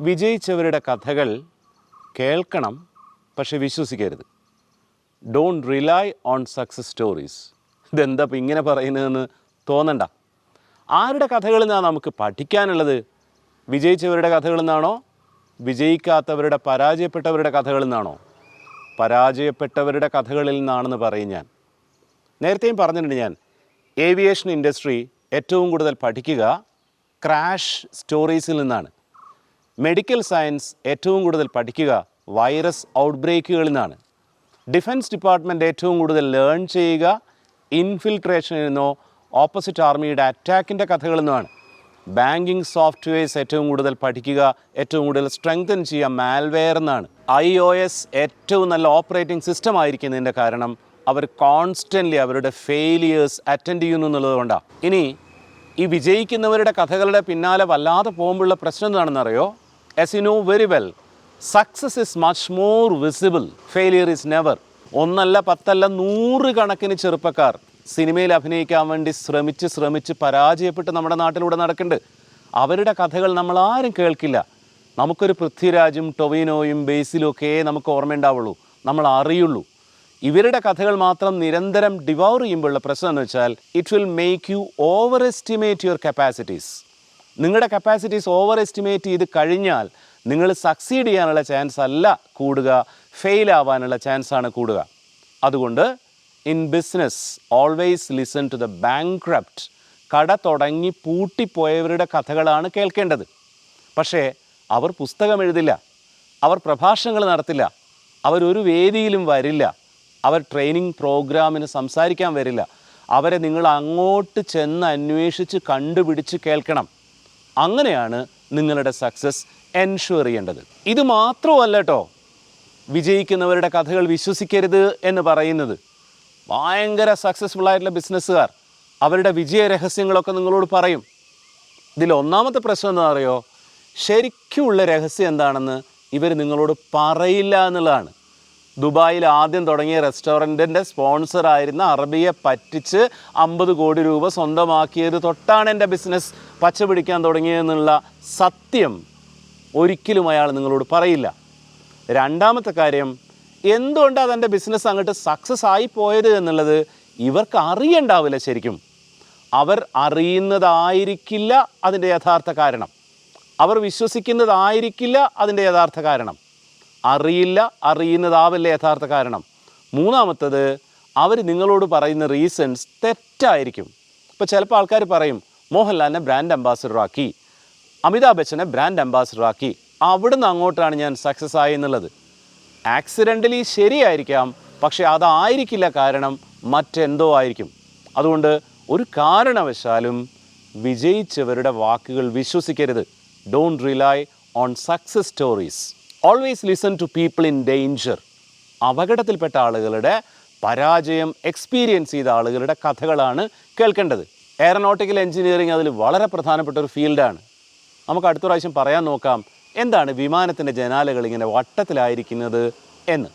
വിജയിച്ചവരുടെ കഥകൾ കേൾക്കണം പക്ഷെ വിശ്വസിക്കരുത്. Don't rely on success stories ഇതെന്താ ഇപ്പം ഇങ്ങനെ പറയുന്നതെന്ന് തോന്നണ്ട. ആരുടെ കഥകളിൽ നിന്നാണ് നമുക്ക് പഠിക്കാനുള്ളത്? വിജയിച്ചവരുടെ കഥകളിൽ നിന്നാണോ? വിജയിക്കാത്തവരുടെ പരാജയപ്പെട്ടവരുടെ കഥകളിൽ നിന്നാണോ? പരാജയപ്പെട്ടവരുടെ കഥകളിൽ നിന്നാണെന്ന് പറയും ഞാൻ. നേരത്തെയും പറഞ്ഞിട്ടുണ്ട് ഞാൻ ഏവിയേഷൻ ഇൻഡസ്ട്രി ഏറ്റവും കൂടുതൽ പഠിക്കുക ക്രാഷ് സ്റ്റോറീസിൽ നിന്നാണ്. മെഡിക്കൽ സയൻസ് ഏറ്റവും കൂടുതൽ പഠിക്കുക വൈറസ് ഔട്ട്ബ്രേക്കുകളിൽ നിന്നാണ് ഡിഫൻസ് ഡിപ്പാർട്ട്മെന്റ് ഏറ്റവും കൂടുതൽ ലേൺ ചെയ്യുക ഇൻഫിൽട്രേഷനിൽ നിന്നോ ഓപ്പോസിറ്റ് ആർമിയുടെ അറ്റാക്കിന്റെ കഥകളിൽ നിന്നുമാണ് ബാങ്കിങ് സോഫ്റ്റ്വെയർസ് ഏറ്റവും കൂടുതൽ പഠിക്കുക ഏറ്റവും കൂടുതൽ സ്ട്രെങ്തൻ ചെയ്യുക മാൽവെയർ എന്നാണ്. ഐ ഒ എസ് ഏറ്റവും നല്ല ഓപ്പറേറ്റിംഗ് സിസ്റ്റം ആയിരിക്കുന്നതിന്റെ കാരണം അവർ കോൺസ്റ്റന്റ്ലി അവരുടെ ഫെയിലിയേഴ്സ് അറ്റൻഡ് ചെയ്യുന്നു എന്നുള്ളതുകൊണ്ടാണ് ഇനി ഈ വിജയിക്കുന്നവരുടെ കഥകളുടെ പിന്നാലെ വല്ലാതെ പോകുമ്പോഴുള്ള പ്രശ്നം എന്താണെന്നറിയോ? As you know very well success is much more visible failure is never ഒന്നല്ല പത്തല്ല നൂറ് കണക്കിന് ചെറുപ്പക്കാർ സിനിമയിൽ അഭിനയിക്കാൻ വേണ്ടി ശ്രമിച്ച് ശ്രമിച്ച് പരാജയപ്പെട്ട് നമ്മുടെ നാട്ടിലൂടെ നടക്കുന്നുണ്ട്. അവരുടെ കഥകൾ നമ്മൾ ആരും കേൾക്കില്ല. നമുക്കൊരു പൃഥ്വിരാജും ടൊവിനോയും ബേസിലും ഒക്കെ നമുക്ക് ഓർമ്മയുണ്ടാവുള്ളൂ നമ്മൾ അറിയുള്ളൂ. ഇവരുടെ കഥകൾ മാത്രം നിരന്തരം ഡിവോർ ചെയ്യുമ്പോഴുള്ള പ്രശ്നം എന്ന് വെച്ചാൽ it will make you over estimate your capacities നിങ്ങളുടെ കപ്പാസിറ്റീസ് ഓവർ എസ്റ്റിമേറ്റ് ചെയ്ത് കഴിഞ്ഞാൽ നിങ്ങൾ സക്സീഡ് ചെയ്യാനുള്ള ചാൻസ് അല്ല കൂടുക ഫെയിൽ ആവാനുള്ള ചാൻസ് ആണ് കൂടുക. അതുകൊണ്ട് in business always listen to the bankrupt കട തുടങ്ങി പൂട്ടിപ്പോയവരുടെ കഥകളാണ് കേൾക്കേണ്ടത്. പക്ഷേ അവർ പുസ്തകം എഴുതില്ല അവർ പ്രഭാഷണങ്ങൾ നടത്തില്ല അവരൊരു വേദിയിലും വരില്ല അവർ ട്രെയിനിങ് പ്രോഗ്രാമിന് സംസാരിക്കാൻ വരില്ല. അവരെ നിങ്ങൾ അങ്ങോട്ട് ചെന്ന് അന്വേഷിച്ച് കണ്ടുപിടിച്ച് കേൾക്കണം. അങ്ങനെയാണ് നിങ്ങളുടെ സക്സസ് എൻഷുർ ചെയ്യേണ്ടത്. ഇത് മാത്രമല്ല കേട്ടോ വിജയിക്കുന്നവരുടെ കഥകൾ വിശ്വസിക്കരുത് എന്ന് പറയുന്നത്. ഭയങ്കര സക്സസ്ഫുൾ ആയിട്ടുള്ള ബിസിനസ്സുകാർ അവരുടെ വിജയ രഹസ്യങ്ങളൊക്കെ നിങ്ങളോട് പറയും. ഇതിൽ ഒന്നാമത്തെ പ്രശ്നം എന്താ പറയുമോ ശരിക്കുമുള്ള രഹസ്യം എന്താണെന്ന് ഇവർ നിങ്ങളോട് പറയില്ല എന്നുള്ളതാണ്. ദുബായിൽ ആദ്യം തുടങ്ങിയ റെസ്റ്റോറന്റിന്റെ സ്പോൺസറായിരുന്ന അറബിയെ പറ്റിച്ച് അമ്പത് കോടി രൂപ സ്വന്തമാക്കിയത് തൊട്ടാണ് എന്റെ ബിസിനസ് പച്ചപിടിക്കാൻ തുടങ്ങിയതെന്നുള്ള സത്യം ഒരിക്കലും അയാൾ നിങ്ങളോട് പറയില്ല. രണ്ടാമത്തെ കാര്യം എന്തുകൊണ്ടാണ് അതെന്റെ ബിസിനസ് അങ്ങോട്ട് സക്സസ് ആയി പോയത് എന്നുള്ളത് ഇവർക്ക് അറിയണ്ടാവില്ല ശരിക്കും. അവർ അറിയുന്നതായിരിക്കില്ല അതിന്റെ യഥാർത്ഥ കാരണം. അവർ വിശ്വസിക്കുന്നതായിരിക്കില്ല അതിന്റെ യഥാർത്ഥ കാരണം. അറിയില്ല അറിയുന്നതാവില്ല യഥാർത്ഥ കാരണം. മൂന്നാമത്തത് അവർ നിങ്ങളോട് പറയുന്ന റീസൺസ് തെറ്റായിരിക്കും. ഇപ്പോൾ ചിലപ്പോൾ ആൾക്കാർ പറയും മോഹൻലാലിനെ ബ്രാൻഡ് അംബാസിഡറാക്കി അമിതാഭ് ബച്ചനെ ബ്രാൻഡ് അംബാസിഡറാക്കി അവിടുന്ന് അങ്ങോട്ടാണ് ഞാൻ സക്സസ് ആയി എന്നുള്ളത്. ആക്സിഡന്റലി ശരിയായിരിക്കാം പക്ഷേ അതായിരിക്കില്ല കാരണം മറ്റെന്തോ ആയിരിക്കും. അതുകൊണ്ട് ഒരു കാരണവശാലും വിജയിച്ചവരുടെ വാക്കുകൾ വിശ്വസിക്കരുത്. Don't rely on success stories always listen to people in danger അപകടത്തിൽപ്പെട്ട ആളുകളുടെ പരാജയം എക്സ്പീരിയൻസ് ചെയ്ത ആളുകളുടെ കഥകളാണ് കേൾക്കേണ്ടത്. എയറോനോട്ടിക്കൽ എഞ്ചിനീയറിംഗ് അതിൽ വളരെ പ്രധാനപ്പെട്ട ഒരു ഫീൽഡാണ് നമുക്ക് അടുത്ത പ്രാവശ്യം പറയാൻ നോക്കാം. എന്താണ് വിമാനത്തിന്റെ ജനാലകൾ ഇങ്ങനെ വട്ടത്തിലായിരിക്കുന്നത് എന്ന്.